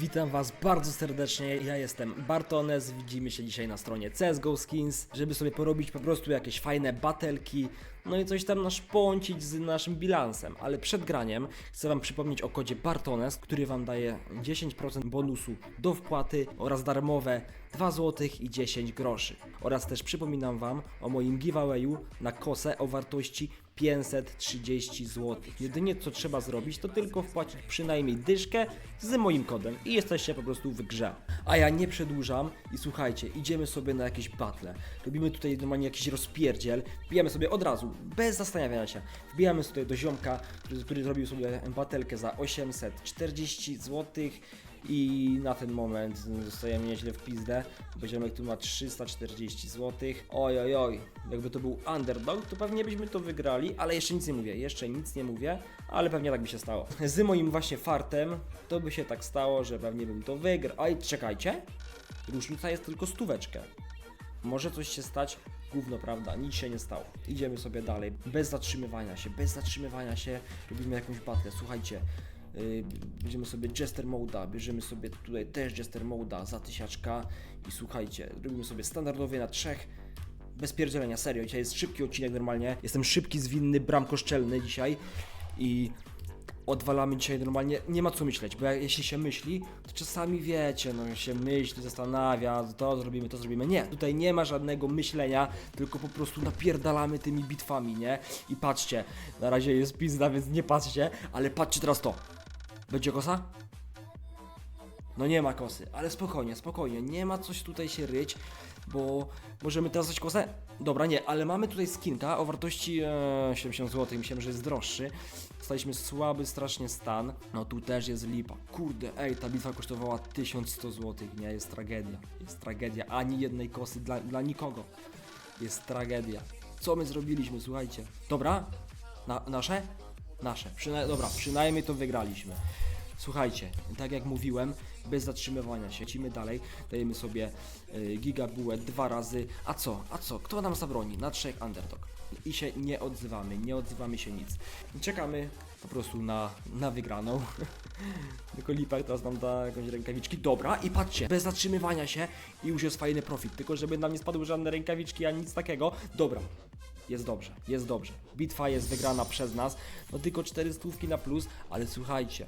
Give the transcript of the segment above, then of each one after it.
Witam Was bardzo serdecznie, ja jestem Bartones, widzimy się dzisiaj na stronie CSGO Skins, żeby sobie porobić po prostu jakieś fajne batelki, no i coś tam naszpącić z naszym bilansem, ale przed graniem chcę Wam przypomnieć o kodzie Bartones, który Wam daje 10% bonusu do wpłaty oraz darmowe 2 zł i 10 groszy. Oraz też przypominam Wam o moim giveawayu na kosę o wartości 530 zł. Jedynie co trzeba zrobić, to tylko wpłacić przynajmniej dyszkę z moim kodem i jesteście po prostu w grze. A ja nie przedłużam i słuchajcie, idziemy sobie na jakieś battle. Robimy tutaj normalnie jakiś rozpierdziel, wbijamy sobie od razu, bez zastanawiania się. Wbijamy sobie do ziomka, który, który zrobił sobie batelkę za 840 zł. I na ten moment dostajemy nieźle w pizdę, bo ziomek tu ma 340 zł. Oj, oj, oj, jakby to był underdog, to pewnie byśmy to wygrali, ale jeszcze nic nie mówię, jeszcze nic nie mówię, ale pewnie tak by się stało. Z moim właśnie fartem to by się tak stało, że pewnie bym to wygrał. Oj, czekajcie, różnica jest tylko stóweczkę. Może coś się stać, gówno prawda, nic się nie stało. Idziemy sobie dalej, bez zatrzymywania się, bez zatrzymywania się, robimy jakąś battle. Słuchajcie, yy, bierzemy sobie Jester Moda, bierzemy sobie tutaj też Jester Moda za tysiaczka. I słuchajcie, robimy sobie standardowie na trzech, bez pierdzielenia, serio, dzisiaj jest szybki odcinek normalnie, jestem szybki, zwinny, bramkoszczelny dzisiaj. I odwalamy dzisiaj normalnie, nie ma co myśleć, bo jak, jeśli się myśli, to czasami wiecie, no się myśli, zastanawia, to zrobimy, to zrobimy. Nie, tutaj nie ma żadnego myślenia, tylko po prostu napierdalamy tymi bitwami, nie? I patrzcie, na razie jest pizda, więc nie patrzcie, ale patrzcie teraz to. Będzie kosa? No nie ma kosy, ale spokojnie, spokojnie, nie ma coś tutaj się ryć, bo możemy teraz dać kosę? Dobra, nie, ale mamy tutaj skinka o wartości e, 70 zł, myślałem, że jest droższy. Dostaliśmy słaby strasznie stan, no tu też jest lipa. Kurde, ej, ta bitwa kosztowała 1100 zł, nie, jest tragedia, jest tragedia, ani jednej kosy dla, dla nikogo. Jest tragedia. Co my zrobiliśmy, słuchajcie. Dobra, Na, nasze? Nasze. Przyna dobra, przynajmniej to wygraliśmy. Słuchajcie, tak jak mówiłem, bez zatrzymywania się, lecimy dalej, dajemy sobie y, gigabułę dwa razy, a co, a co, kto nam zabroni? Na trzech underdog. I się nie odzywamy, nie odzywamy się nic. Czekamy po prostu na, na wygraną. Tylko Lipak teraz nam da jakąś rękawiczki. Dobra, i patrzcie, bez zatrzymywania się i już jest fajny profit. Tylko żeby nam nie spadły żadne rękawiczki ani nic takiego. Dobra, jest dobrze, jest dobrze. Bitwa jest wygrana przez nas. No tylko 4 stówki na plus, ale słuchajcie,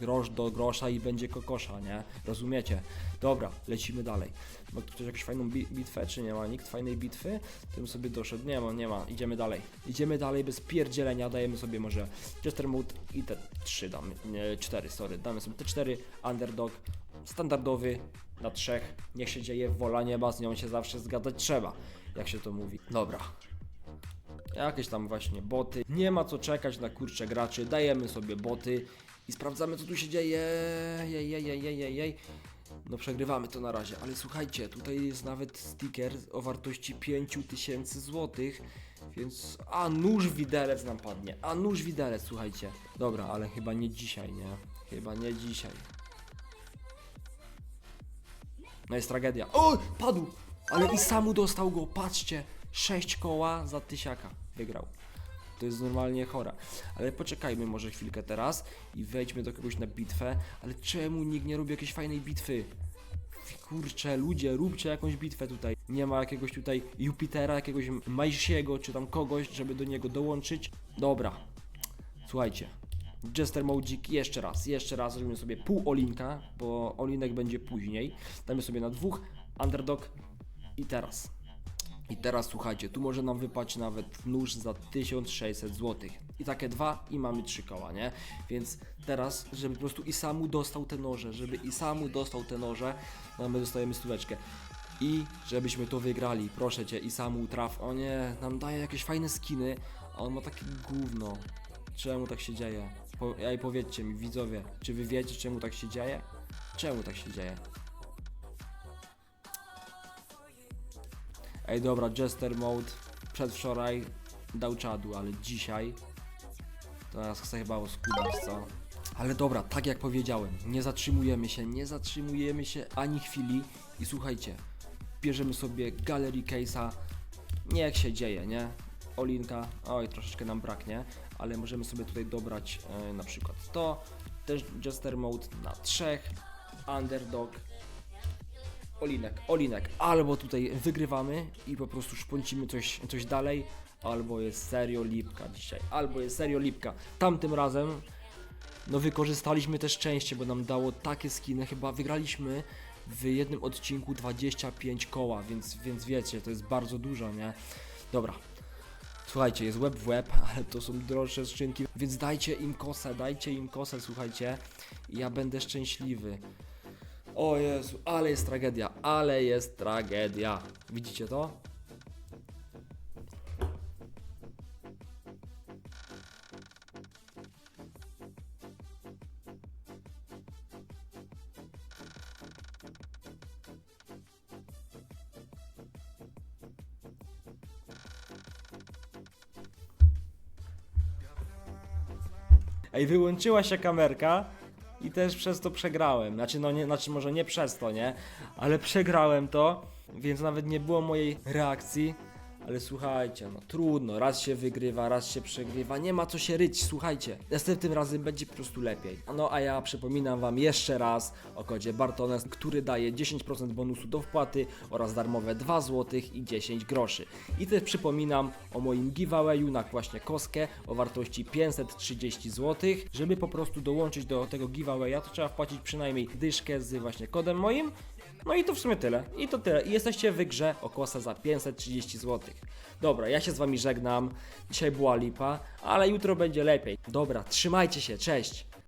grosz do grosza i będzie kokosza, nie? Rozumiecie? Dobra, lecimy dalej. Ma ktoś jakąś fajną bi bitwę, czy nie ma nikt fajnej bitwy? Tym sobie doszedł. Nie ma, nie ma. Idziemy dalej. Idziemy dalej bez pierdzielenia. Dajemy sobie może Jester Mood i te 3 damy. Nie, 4, sorry. Damy sobie te 4. Underdog. Standardowy na trzech. Niech się dzieje wola nieba, z nią się zawsze zgadzać trzeba. Jak się to mówi. Dobra. Jakieś tam właśnie boty. Nie ma co czekać na kurcze graczy. Dajemy sobie boty i sprawdzamy co tu się dzieje. Jej, jej, jej, jej, jej. No przegrywamy to na razie, ale słuchajcie, tutaj jest nawet sticker o wartości 5000 złotych, więc... A, nóż widelec nam padnie, a nóż widelec, słuchajcie. Dobra, ale chyba nie dzisiaj, nie? Chyba nie dzisiaj. No jest tragedia. O, padł! Ale i samu dostał go, patrzcie. 6 koła za tysiaka wygrał. To jest normalnie chora. Ale poczekajmy może chwilkę teraz i wejdźmy do kogoś na bitwę. Ale czemu nikt nie robi jakiejś fajnej bitwy? Kurczę, ludzie, róbcie jakąś bitwę tutaj. Nie ma jakiegoś tutaj Jupitera, jakiegoś Majsiego, czy tam kogoś, żeby do niego dołączyć. Dobra. Słuchajcie. Jester Modzik jeszcze raz, jeszcze raz zrobimy sobie pół olinka, bo olinek będzie później. Damy sobie na dwóch, underdog i teraz. I teraz słuchajcie, tu może nam wypaść nawet nóż za 1600 zł. I takie dwa i mamy trzy koła, nie? Więc teraz, żeby po prostu i samu dostał te noże, żeby i samu dostał te noże, no my dostajemy stóweczkę. I żebyśmy to wygrali, proszę cię, i samu traf. O nie, nam daje jakieś fajne skiny, a on ma takie gówno. Czemu tak się dzieje? Po, ej, powiedzcie mi, widzowie, czy wy wiecie, czemu tak się dzieje? Czemu tak się dzieje? Ej, dobra, Jester Mode przedwczoraj dał czadu, ale dzisiaj teraz chcę chyba oskudać, co? Ale dobra, tak jak powiedziałem, nie zatrzymujemy się, nie zatrzymujemy się ani chwili i słuchajcie, bierzemy sobie Gallery Case'a, niech się dzieje, nie? Olinka, oj, troszeczkę nam braknie, ale możemy sobie tutaj dobrać e, na przykład to, też Jester Mode na trzech, underdog. Olinek, Olinek. Albo tutaj wygrywamy i po prostu szponcimy coś, coś dalej, albo jest serio lipka dzisiaj, albo jest serio lipka. Tamtym razem no wykorzystaliśmy też szczęście, bo nam dało takie skiny, chyba wygraliśmy w jednym odcinku 25 koła, więc, więc wiecie, to jest bardzo dużo, nie? Dobra. Słuchajcie, jest web w web, ale to są droższe skrzynki, więc dajcie im kosę, dajcie im kosę, słuchajcie. Ja będę szczęśliwy. O Jezu, ale jest tragedia, ale jest tragedia. Widzicie to? Ej, wyłączyła się kamerka i też przez to przegrałem. Znaczy, no nie, znaczy może nie przez to, nie? Ale przegrałem to, więc nawet nie było mojej reakcji. Ale słuchajcie, no trudno, raz się wygrywa, raz się przegrywa, nie ma co się ryć, słuchajcie. Następnym razem będzie po prostu lepiej. No a ja przypominam wam jeszcze raz o kodzie Bartones, który daje 10% bonusu do wpłaty oraz darmowe 2 zł i 10 groszy. I też przypominam o moim giveawayu na właśnie koskę o wartości 530 zł. Żeby po prostu dołączyć do tego giveawaya, to trzeba wpłacić przynajmniej dyszkę z właśnie kodem moim. No i to w sumie tyle. I to tyle. I jesteście w grze o kosę za 530 zł. Dobra, ja się z wami żegnam. Dzisiaj była lipa, ale jutro będzie lepiej. Dobra, trzymajcie się, cześć.